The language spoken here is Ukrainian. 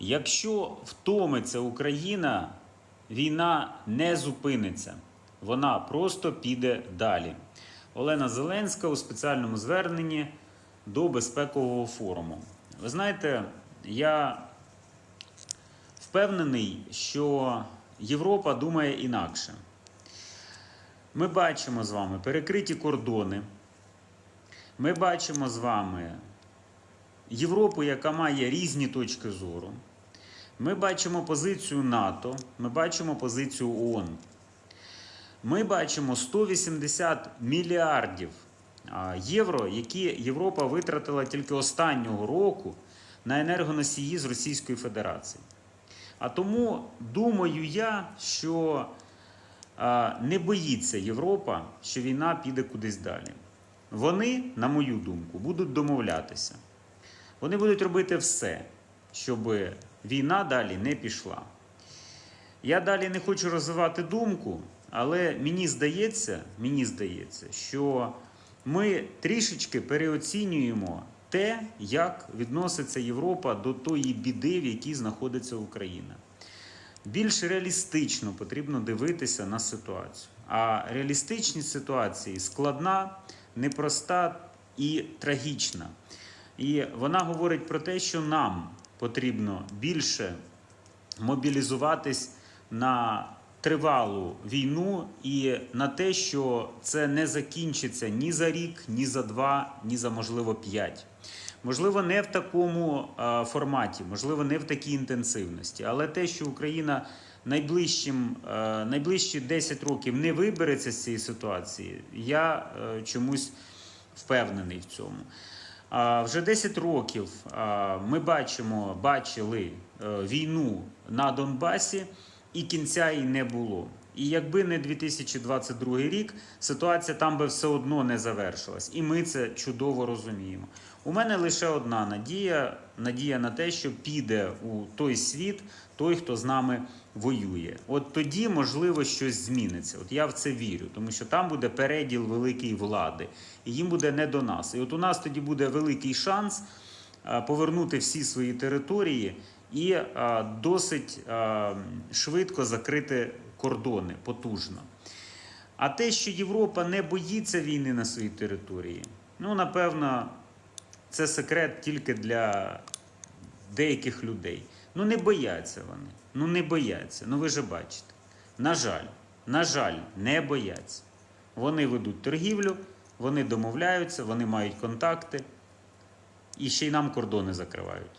Якщо втомиться Україна, війна не зупиниться. Вона просто піде далі. Олена Зеленська у спеціальному зверненні до безпекового форуму. Ви знаєте, я впевнений, що Європа думає інакше. Ми бачимо з вами перекриті кордони. Ми бачимо з вами Європу, яка має різні точки зору. Ми бачимо позицію НАТО, ми бачимо позицію ООН. Ми бачимо 180 мільярдів євро, які Європа витратила тільки останнього року на енергоносії з Російської Федерації. А тому думаю я, що не боїться Європа, що війна піде кудись далі. Вони, на мою думку, будуть домовлятися. Вони будуть робити все, щоб війна далі не пішла. Я далі не хочу розвивати думку, але мені здається, мені здається, що ми трішечки переоцінюємо те, як відноситься Європа до тої біди, в якій знаходиться Україна. Більш реалістично потрібно дивитися на ситуацію. А реалістичність ситуації складна, непроста і трагічна. І вона говорить про те, що нам потрібно більше мобілізуватись на тривалу війну і на те, що це не закінчиться ні за рік, ні за два, ні за можливо п'ять. Можливо, не в такому е, форматі, можливо, не в такій інтенсивності, але те, що Україна найближчим, е, найближчі 10 років не вибереться з цієї ситуації, я е, чомусь впевнений в цьому. Вже 10 років ми бачимо, бачили е, війну на Донбасі, і кінця їй не було. І якби не 2022 рік, ситуація там би все одно не завершилась. І ми це чудово розуміємо. У мене лише одна надія: надія на те, що піде у той світ той, хто з нами воює. От тоді, можливо, щось зміниться. От я в це вірю, тому що там буде переділ великої влади, і їм буде не до нас. І от у нас тоді буде великий шанс повернути всі свої території і досить швидко закрити кордони потужно. А те, що Європа не боїться війни на своїй території, ну напевно, це секрет тільки для деяких людей. Ну не бояться вони. Ну не бояться. Ну ви же бачите. На жаль, на жаль, не бояться. Вони ведуть торгівлю, вони домовляються, вони мають контакти і ще й нам кордони закривають.